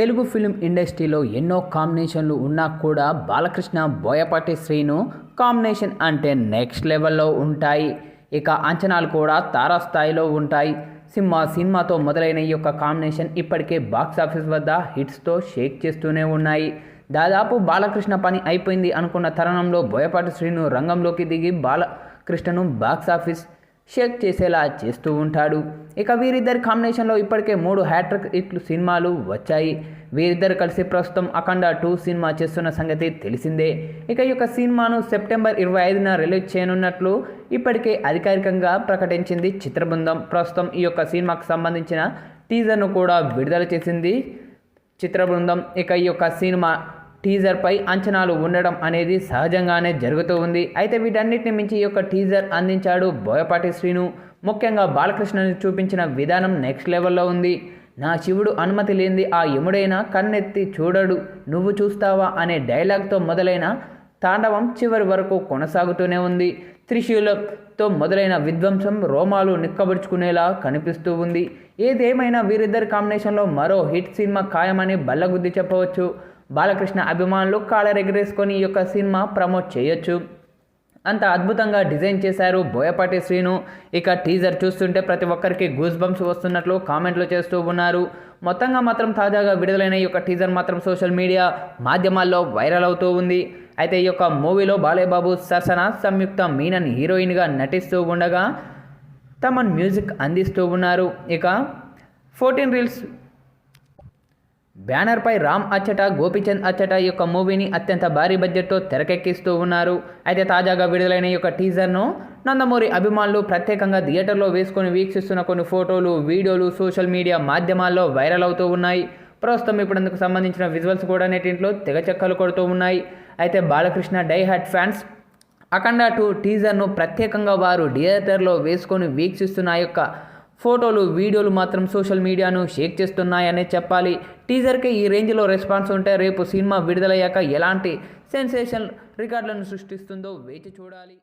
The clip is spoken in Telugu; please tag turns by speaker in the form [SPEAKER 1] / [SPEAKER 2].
[SPEAKER 1] తెలుగు ఫిలిం ఇండస్ట్రీలో ఎన్నో కాంబినేషన్లు ఉన్నా కూడా బాలకృష్ణ బోయపాటి శ్రీను కాంబినేషన్ అంటే నెక్స్ట్ లెవెల్లో ఉంటాయి. ఇక అంచనాలు కూడా తారాస్థాయిలో ఉంటాయి. సినిమా సినిమాతో మొదలైన ఈ యొక్క కాంబినేషన్ ఇప్పటికే బాక్స్ ఆఫీస్ వద్ద హిట్స్తో షేక్ చేస్తూనే ఉన్నాయి. దాదాపు బాలకృష్ణ పని అయిపోయింది అనుకున్న తరుణంలో బోయపాటి శ్రీను రంగంలోకి దిగి బాలకృష్ణను బాక్స్ ఆఫీస్ షేక్ చేసేలా చేస్తూ ఉంటాడు. ఇక వీరిద్దరి కాంబినేషన్లో ఇప్పటికే మూడు హ్యాట్రిక్ ఇట్లు సినిమాలు వచ్చాయి. వీరిద్దరు కలిసి ప్రస్తుతం అఖండ టూ సినిమా చేస్తున్న సంగతి తెలిసిందే. ఇక ఈ యొక్క సినిమాను సెప్టెంబర్ ఇరవై ఐదున రిలీజ్ చేయనున్నట్లు ఇప్పటికే అధికారికంగా ప్రకటించింది చిత్రబృందం. ప్రస్తుతం ఈ యొక్క సినిమాకు సంబంధించిన టీజర్ను కూడా విడుదల చేసింది చిత్రబృందం. ఇక ఈ యొక్క సినిమా టీజర్పై అంచనాలు ఉండడం అనేది సహజంగానే జరుగుతూ ఉంది. అయితే వీటన్నిటిని మించి ఈ యొక్క టీజర్ అందించాడు బోయపాటి శ్రీను. ముఖ్యంగా బాలకృష్ణని చూపించిన విధానం నెక్స్ట్ లెవెల్లో ఉంది. నా శివుడు అనుమతి లేనిది ఆ యముడైనా కన్నెత్తి చూడడు. నువ్వు చూస్తావా అనే డైలాగ్తో మొదలైన తాండవం చివరి వరకు కొనసాగుతూనే ఉంది. త్రిశూలతో మొదలైన విధ్వంసం రోమాలు నిక్కబడుచుకునేలా కనిపిస్తూ ఉంది. ఏదేమైనా వీరిద్దరి కాంబినేషన్లో మరో హిట్ సినిమా ఖాయమని బల్లగుద్ది చెప్పవచ్చు. బాలకృష్ణ అభిమానులు కాలర్ ఈ యొక్క సినిమా ప్రమోట్ చేయొచ్చు. అంత అద్భుతంగా డిజైన్ చేశారు బోయపాటి శ్రీను. ఇక టీజర్ చూస్తుంటే ప్రతి ఒక్కరికి గూస్ బంప్స్ వస్తున్నట్లు కామెంట్లు చేస్తూ ఉన్నారు. మొత్తంగా మాత్రం తాజాగా విడుదలైన ఈ యొక్క టీజర్ మాత్రం సోషల్ మీడియా మాధ్యమాల్లో వైరల్ అవుతూ ఉంది. అయితే ఈ యొక్క మూవీలో బాలేబాబు సరసన సంయుక్త మీనన్ హీరోయిన్గా నటిస్తూ ఉండగా తమన్ మ్యూజిక్ అందిస్తూ ఉన్నారు. ఇక ఫోర్టీన్ రీల్స్ బ్యానర్పై రామ్ అచ్చట గోపిచంద్ అచ్చట ఈ యొక్క మూవీని అత్యంత భారీ బడ్జెట్తో తెరకెక్కిస్తూ ఉన్నారు. అయితే తాజాగా విడుదలైన ఈ యొక్క టీజర్ను నందమూరి అభిమానులు ప్రత్యేకంగా థియేటర్లో వేసుకొని వీక్షిస్తున్న కొన్ని ఫోటోలు వీడియోలు సోషల్ మీడియా మాధ్యమాల్లో వైరల్ అవుతూ ఉన్నాయి. ప్రస్తుతం ఇప్పుడు అందుకు సంబంధించిన విజువల్స్ కూడా నెటింట్లో తెగ చెక్కలు కొడుతూ ఉన్నాయి. అయితే Balakrishna diehard fans Akhanda two టీజర్ను ప్రత్యేకంగా వారు థియేటర్లో వేసుకొని వీక్షిస్తున్న యొక్క ఫోటోలు వీడియోలు మాత్రం సోషల్ మీడియాను షేక్ చేస్తున్నాయనే చెప్పాలి. టీజర్కి ఈ రేంజ్లో రెస్పాన్స్ ఉంటే రేపు సినిమా విడుదలయ్యాక ఎలాంటి సెన్సేషన్ రికార్డులను సృష్టిస్తుందో వేచి చూడాలి.